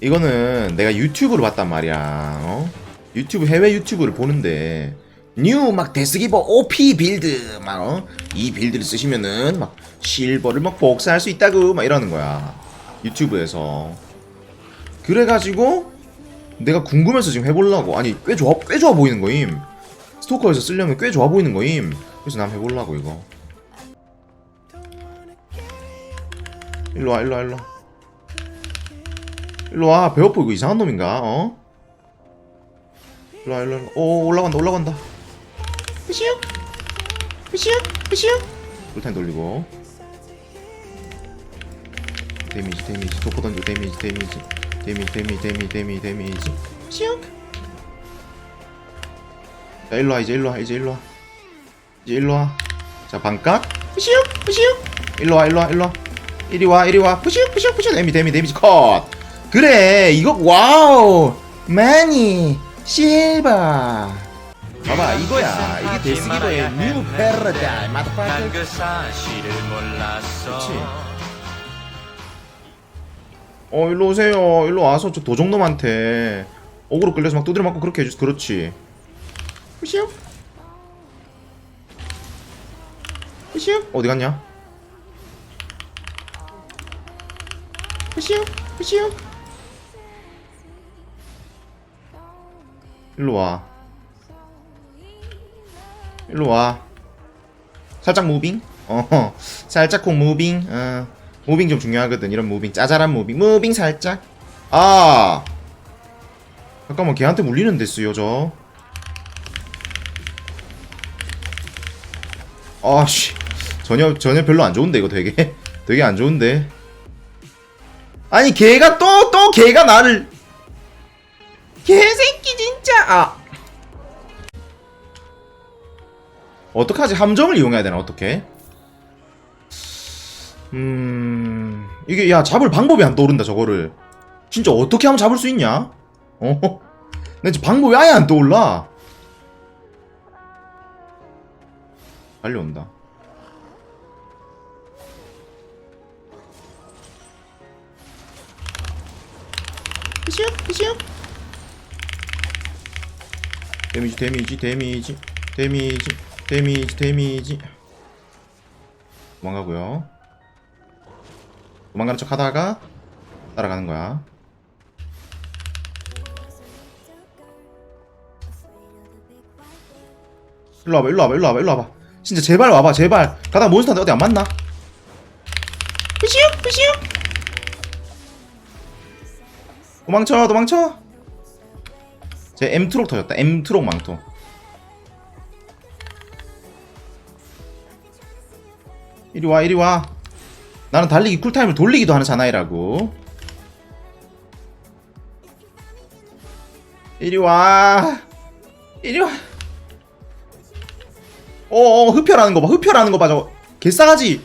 이거는 내가 유튜브로 봤단 말이야. 어? 유튜브 해외 유튜브를 보는데 뉴 막 데스기버 OP 빌드 막 어? 이 빌드를 쓰시면은 막 실버를 막 복사할 수 있다고 막 이러는 거야. 유튜브에서. 그래가지고 내가 궁금해서 지금 해보려고 아니 꽤 좋아 꽤 좋아 보이는 거임. 스토커에서 쓰려면 꽤 좋아 보이는 거임. 그래서 난 해보려고 이거. 일로 와 일로 와 일로 와. 일로 와. 배고프 이거 이상한 놈인가? 어? 일로 와 일로 와 오 올라간다 올라간다. 으시uk 으시uk 으시uk 풀타임 돌리고. 데미지 데미지. 도포 던져 데미지 데미지. 데미지 데미지 데미지 데미지 데미지. 으시uk 자 일로 와 이제 일로 와 이제 일로 와. 이제 일로 와 자 반각 으시uk 으시uk 일로 와 일로 와 일로 와. 이리 와 이리 와. 푸시uk 푸시uk 푸시uk 데미 데미 데미지. 컷 그래 이거 와우 많이 실버. 봐봐 이거야. 이게 데스기버의 뉴 패러다임 마더파크 난그 사실을 몰랐어. 그치. 어 일로 오세요. 일로 와서 저 도적놈한테 어그로 끌려서 막 두드려 맞고 그렇게 해주세요. 그렇지. 푸시uk 푸시uk 어디 갔냐? 푸시uk 푸 일로 와. 일로 와. 살짝 무빙? 어 살짝 콩 무빙? 어 무빙 좀 중요하거든. 이런 무빙. 짜잘한 무빙. 무빙 살짝. 아! 잠깐만 걔한테 물리는 데스요 저. 아씨. 전혀 전혀 별로 안 좋은데 이거 되게. 되게 안 좋은데. 아니 걔가 또 또 걔가 나를 개새끼 진짜! 아. 어떡하지? 함정을 이용해야 되나 어떻게 음 이게 야 잡을 방법이 안 떠오른다 저거를. 진짜 어떻게 하면 잡을 수 있냐? 어? 나 지금 방법이 아예 안 떠올라. 달려온다. 으쌰 으쌰 데미지 데미지 데미지 데미지 데미지 데미지. 도망가고요. 도망가는 척 하다가 따라가는 거야. 일로 와봐 일로 와봐 일로 와봐 일로 와봐. 진짜 제발 와봐 제발. 가다가 몬스터한테 어디 안 맞나? 으시uk 으시uk 도망쳐 도망쳐 제 M트록 터졌다. M트록 망토. 이리 와 이리 와. 나는 달리기 쿨타임을 돌리기도 하는 사나이라고. 이리 와. 이리 와. 어어 흡혈하는 거봐. 흡혈하는 거봐 저거. 개싸가지.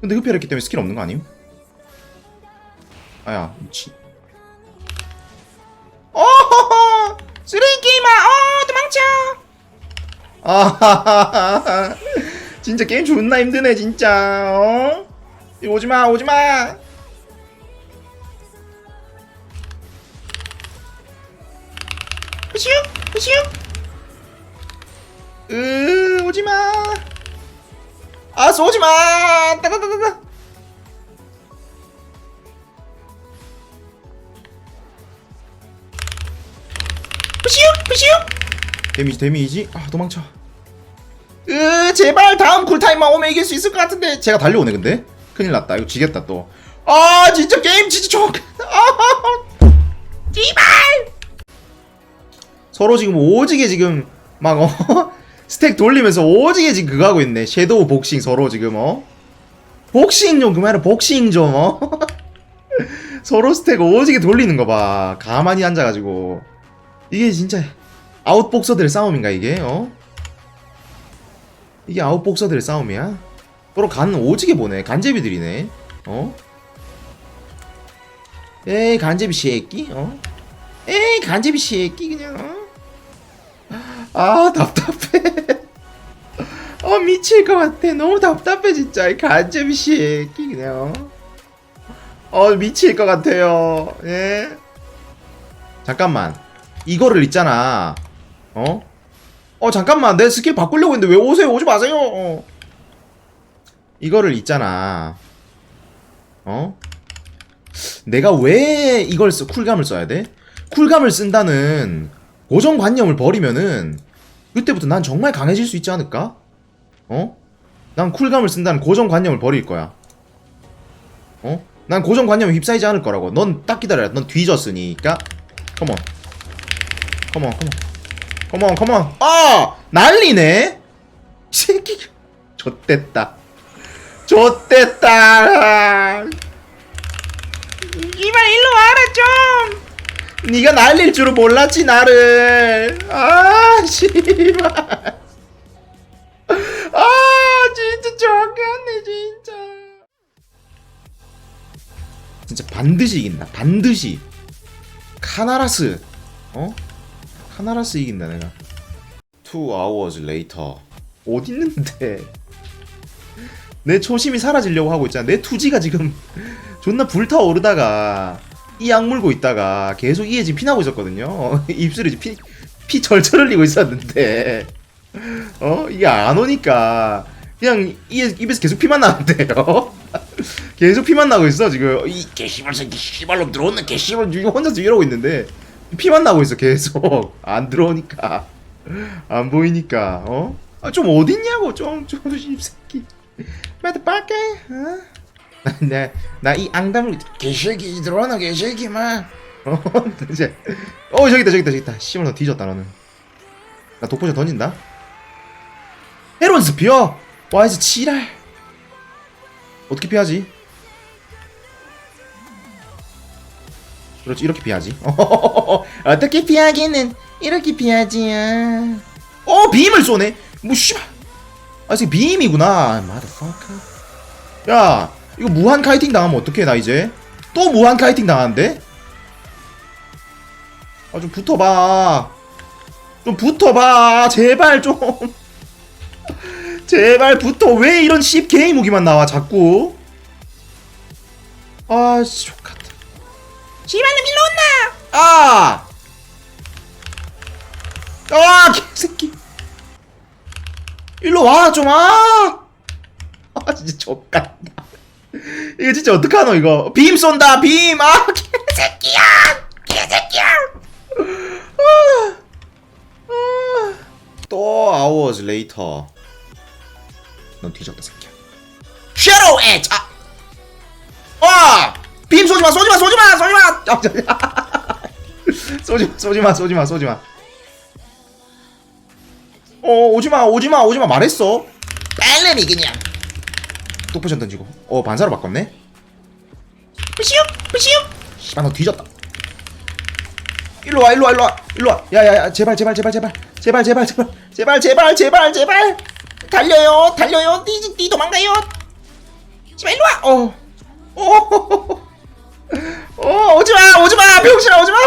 근데 흡혈했기 때문에 스킬 없는 거 아님? 아야 미친 아하하하 진짜 게임 존나 힘드네 진짜. 어? 오지마 오지마. 으시uk 으시uk 으 오지마. 아쏘 오지마. 따다다다다 으시uk 으시uk 데미지 데미지? 아 도망쳐 으 제발 다음 쿨타임만 오면 이길 수 있을 것 같은데. 제가 달려오네 근데. 큰일 났다. 이거 지겠다 또 아 진짜 게임 진짜 çok 아 제발! 서로 지금 오지게 지금 막 어 스택 돌리면서 오지게 지금 그거 하고 있네. 섀도우 복싱 서로 지금 어? 복싱 좀 그만해. 복싱 좀 어? 서로 스택 오지게 돌리는 거 봐. 가만히 앉아가지고. 이게 진짜 아웃복서들의 싸움인가 이게 어 이게 아웃복서들의 싸움이야? 서로 간 오지게 보네. 간제비들이네. 어? 에이 간제비 새끼. 어? 에이 간제비 새끼 그냥. 어? 아 답답해. 어 미칠 것 같아. 너무 답답해 진짜. 이 간제비 새끼 그냥. 어? 어 미칠 것 같아요. 예. 잠깐만. 이거를 있잖아. 어? 어 잠깐만 내 스킬 바꾸려고 했는데 왜 오세요? 오지 마세요. 어. 이거를 있잖아. 어? 내가 왜 이걸 써, 쿨감을 써야 돼? 쿨감을 쓴다는 고정관념을 버리면은 그때부터 난 정말 강해질 수 있지 않을까? 어? 난 쿨감을 쓴다는 고정관념을 버릴 거야. 어? 난 고정관념에 휩싸이지 않을 거라고. 넌 딱 기다려. 넌 뒤졌으니까. 컴온. 컴온, 컴온. 컴온, 컴온. 아! 난리네? 이 새끼. 좆됐다. 좆됐다. 이발 일로 와라 좀. 네가 날릴 줄은 몰랐지 나를. 아 씨발. 아 진짜 좋겠네 진짜. 진짜 반드시 이긴다. 반드시. 카나라스. 어? 카나라스 이긴다 내가. Two hours later. 어딨는데? 내 초심이 사라지려고 하고 있잖아. 내 투지가 지금 존나 불타오르다가 이약 물고 있다가 계속 이에 지금 피나고 있었거든요. 입술에 지금 피, 피 절절 흘리고 있었는데 어 이게 안 오니까 그냥 이 입에서 계속 피만 나는데요. 계속 피만 나고 있어 지금 이 개씨발 새끼 씨발로 들어온다 개씨발 지금 혼자서 이러고 있는데 피만 나고 있어 계속. 안 들어오니까. 안 보이니까 어? 아, 좀 어딨냐고 좀좀 입새끼. 빠게 어? 나나이 앙담을 개새끼 들어오나 개새끼만. 어 이제. 어 저기다 저기다 저기다. 씨발 너 뒤졌다 너는. 나 독보자 던진다. 헤론 스피어! 와이즈 치랄 어떻게 피하지 그렇지 이렇게 피하지. 어떻게 피하기는 이렇게 피하지 어 빔을 쏘네? 뭐 씨발. 아 이게 빔이구나. 마더퍼커 야 이거 무한 카이팅 당하면 어떡해 나 이제? 또 무한 카이팅 당하는데? 아 좀 붙어봐. 좀 붙어봐. 제발 좀. 제발 붙어. 왜 이런 씹 게임 무기만 나와 자꾸? 아 씨 족같 다 씨발놈 일로 온나? 아! 아 개새끼. 일로 와 좀 아! 아 진짜 족같다. 이거 진짜 어떡하노 이거? 빔 쏜다 빔 아 개새끼야! 개새끼야! 아, 아. 또 hours later. 넌 뒤졌다 새끼야. 섀도우 엣지 아! 와! 빔 쏘지마 쏘지마 쏘지마 쏘지마! 쏘지마. 쏘지마 쏘지마 쏘지마 어 오지마 오지마 오지마. 말했어. 빨래미 그냥. 또 포션 던지고. 어 반사로 바꿨네. 뿌시욱 뿌시욱 씨발 너 뒤졌다. 일로와 일로와 일로와 일로와. 야야야 제발 제발 제발 제발. 제발 제발 제발 제발 제발 제발 제발. 달려요 달려요. 띠, 띠 도망가요. 제발 일로와. 어. 어, 어, 오지마, 오지마, 병신아, 오지마,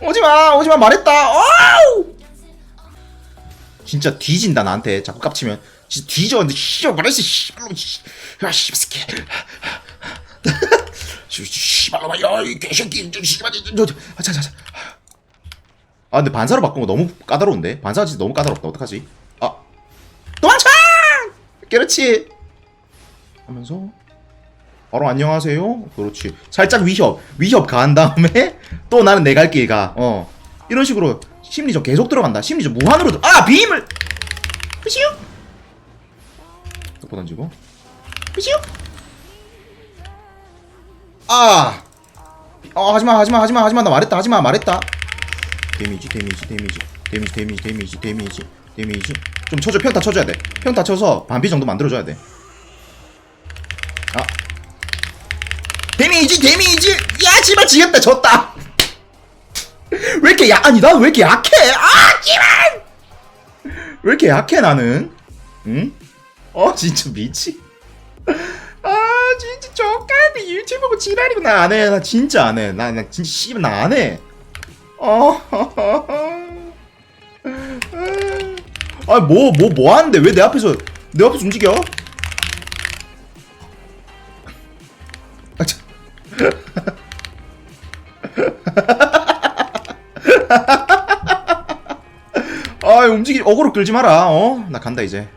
오지마, 오지마, 말했다. 어우! 진짜 뒤진다 나한테. 자꾸 깝치면. 진짜 뒤져 근데 씨발 말했어 씨발로 씨발 새끼. 씨, 씨발로 야이 개새끼. 저 씨발 저저자자자. 아 근데 반사로 바꾼 거 너무 까다로운데? 반사 진짜 너무 까다롭다. 어떡하지? 아. 도망쳐! 그렇지. 하면서 바로 안녕하세요. 그렇지. 살짝 위협. 위협 간 다음에 또 나는 내 갈 길 가. 어. 이런 식으로 심리적 계속 들어간다. 심리적 무한으로 들어. 아! 빔을! 으시오! 덮어 던지고. 으시오! 아! 어, 하지마, 하지마, 하지마, 하지마. 나 말했다, 하지마, 말했다. 데미지, 데미지, 데미지. 데미지, 데미지, 데미지, 데미지. 데미지. 좀 쳐줘. 평타 쳐줘야 돼. 평타 쳐서 반비 정도 만들어줘야 돼. 씨발 지겠다 졌다 왜 이렇게 야 아니 난왜 이렇게 약해? 아 씨발! 왜 이렇게 약해 나는? 응? 어 진짜 미치. 아 진짜 저까지 유튜브 지랄이고 나. 안해 나 진짜 안해. 나, 나 진짜 씨발 나 안해. 어 아뭐 뭐뭐 하는데? 왜 내 앞에서 내 앞에서 움직여 아 움직이 어그로 끌지 마라 어? 나 간다 이제